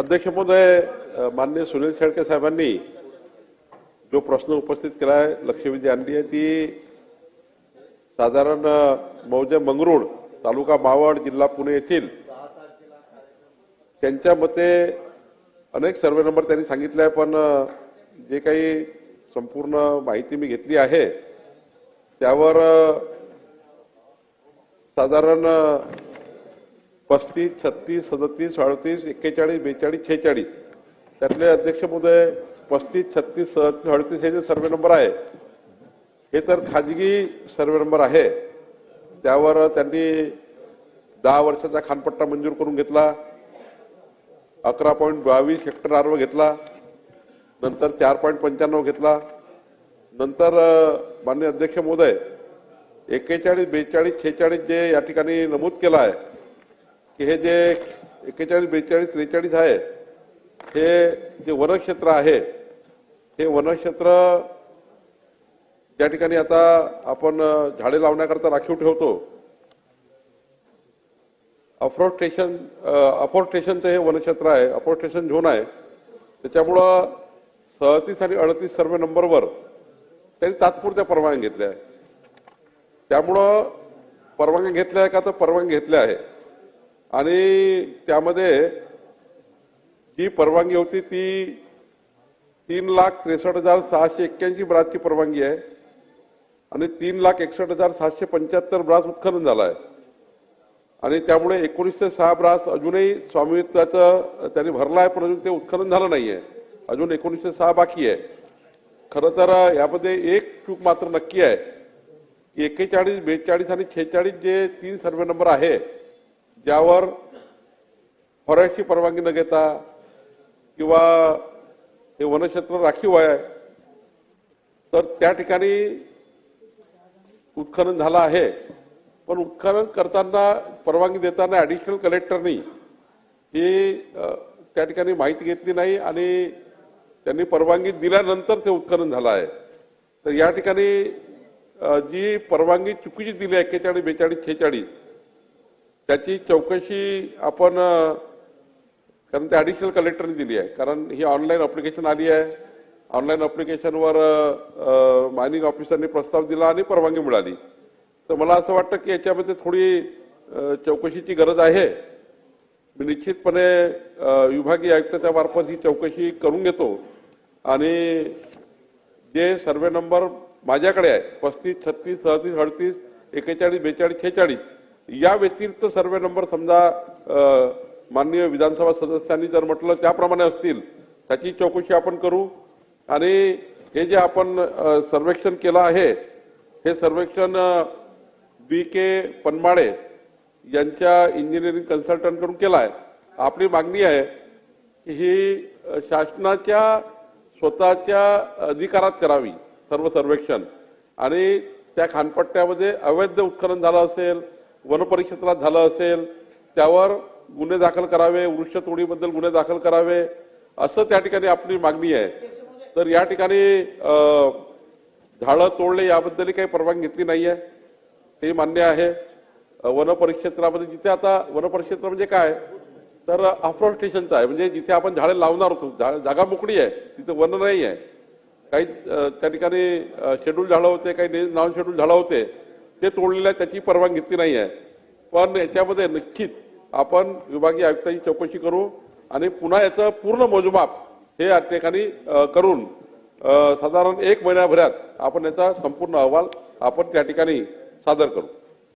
अध्यक्ष महोदय माननीय सुनील शेळके साहेबांनी जो प्रश्न उपस्थित केला आहे लक्षवेधी आणली आहे ती साधारण मौजे मंगरुळ तालुका मावळ जिल्हा पुणे येथील त्यांच्या मते अनेक सर्वे नंबर त्यांनी सांगितले आहे पण जे काही संपूर्ण माहिती मी घेतली आहे त्यावर साधारण पस्तीस छत्तीस सदतीस अडतीस एक्केचाळीस बेचाळीस छेचाळीस. त्यातले अध्यक्ष महोदय पस्तीस छत्तीस सदतीस अडतीस हे जे सर्वे नंबर आहे हे तर खाजगी सर्वे नंबर आहे. त्यावर त्यांनी दहा वर्षाचा खानपट्टा मंजूर करून घेतला. अकरा पॉईंट बावीस हेक्टर आर्व घेतला. नंतर चार पॉईंट पंच्याण्णव घेतला. नंतर अ, माननीय अध्यक्ष महोदय एक्केचाळीस बेचाळीस छेचाळीस जे या ठिकाणी नमूद केलं आहे की हे जे एक्केचाळीस बेचाळीस त्रेचाळीस आहे हे जे वनक्षेत्र आहे हे वनक्षेत्र ज्या ठिकाणी आता आपण झाडे लावण्याकरता राखीव ठेवतो अफोर्टेशन अफोर्टेशनचं हे वनक्षेत्र आहे अफोर्टेशन झोन आहे त्याच्यामुळं सदतीस आणि अडतीस सर्वे नंबरवर त्यांनी तात्पुरत्या परवानगी घेतल्या आहे त्यामुळं परवानगी घेतल्या आहे का तर परवानगी घेतल्या आहे आणि त्यामध्ये जी परवानगी होती ती तीन लाख त्रेसष्ट हजार सहाशे एक्क्याऐंशी ब्रासची परवानगी आहे. आणि तीन लाख एकसष्ट हजार सातशे पंच्याहत्तर ब्रास उत्खनन झाला आहे आणि त्यामुळे एकोणीसशे सहा ब्रास अजूनही स्वामित्वाचं त्यांनी भरला आहे पण अजून ते उत्खनन झालं नाही आहे अजून एकोणीसशे सहा बाकी आहे. खरं तर यामध्ये एक चूक मात्र नक्की आहे. की एक्केचाळीस बेचाळीस आणि छेचाळीस जे तीन सर्वे नंबर आहे ज्यावर फॉरेस्टची परवानगी न घेता किंवा हे वनक्षेत्र राखीव आहे तर त्या ठिकाणी उत्खनन झालं आहे. पण उत्खनन करताना परवानगी देताना ॲडिशनल कलेक्टरनी ही त्या ठिकाणी माहिती घेतली नाही आणि त्यांनी परवानगी दिल्यानंतर ते उत्खनन झालं आहे. तर या ठिकाणी जी परवानगी चुकीची दिली आहे एक्केचाळीस बेचाळीस छेचाळीस त्याची चौकशी आपण कारण ते ॲडिशनल कलेक्टरने दिली आहे. कारण ही ऑनलाईन अप्लिकेशन आली आहे. ऑनलाईन अप्लिकेशनवर मायनिंग ऑफिसरने प्रस्ताव दिला आणि परवानगी मिळाली. तर मला असं वाटतं की याच्यामध्ये थोडी चौकशीची गरज आहे. मी निश्चितपणे विभागीय आयुक्ताच्या मार्फत ही चौकशी करून घेतो. आणि जे सर्वे नंबर माझ्याकडे आहे पस्तीस छत्तीस सदतीस अडतीस एकेचाळीस बेचाळीस छेचाळीस या व्यतिरिक्त सर्वे नंबर समजा माननीय विधानसभा सदस्यांनी जर म्हटलं त्याप्रमाणे असतील त्याची चौकशी आपण करू. आणि हे जे आपण सर्वेक्षण केलं आहे हे सर्वेक्षण बी के पनमाळे यांच्या इंजिनिअरिंग कन्सल्टंटकडून केलं आहे आपली मागणी आहे की ही शासनाच्या स्वतःच्या अधिकारात करावी सर्व सर्वेक्षण. आणि त्या खानपट्ट्यामध्ये अवैध उत्खनन झालं असेल वनपरिक्षेत्रात झालं असेल त्यावर गुन्हे दाखल करावे वृक्षतोडीबद्दल गुन्हे दाखल करावे असं त्या ठिकाणी आपली मागणी आहे. तर या ठिकाणी झाडं तोडले याबद्दल काही परवानगी घेतली नाही आहे. हे मान्य आहे. वनपरिक्षेत्रामध्ये जिथे आता वनपरिक्षेत्र म्हणजे काय? तर अफॉरेस्टेशनचं आहे. म्हणजे जिथे आपण झाडे लावणार होतो जागा मोकळी आहे तिथे वन नाही आहे. काही त्या ठिकाणी शेड्यूल झाडं होते काही नॉन शेड्यूल झाडं होते. ते तोडलेलं आहे त्याची परवानगी नाही आहे. पण याच्यामध्ये निश्चित आपण विभागीय आयुक्ताची चौकशी करू आणि पुन्हा याचं पूर्ण मोजमाप हे या ठिकाणी करून साधारण एक महिन्याभरात आपण याचा संपूर्ण अहवाल आपण त्या ठिकाणी सादर करू.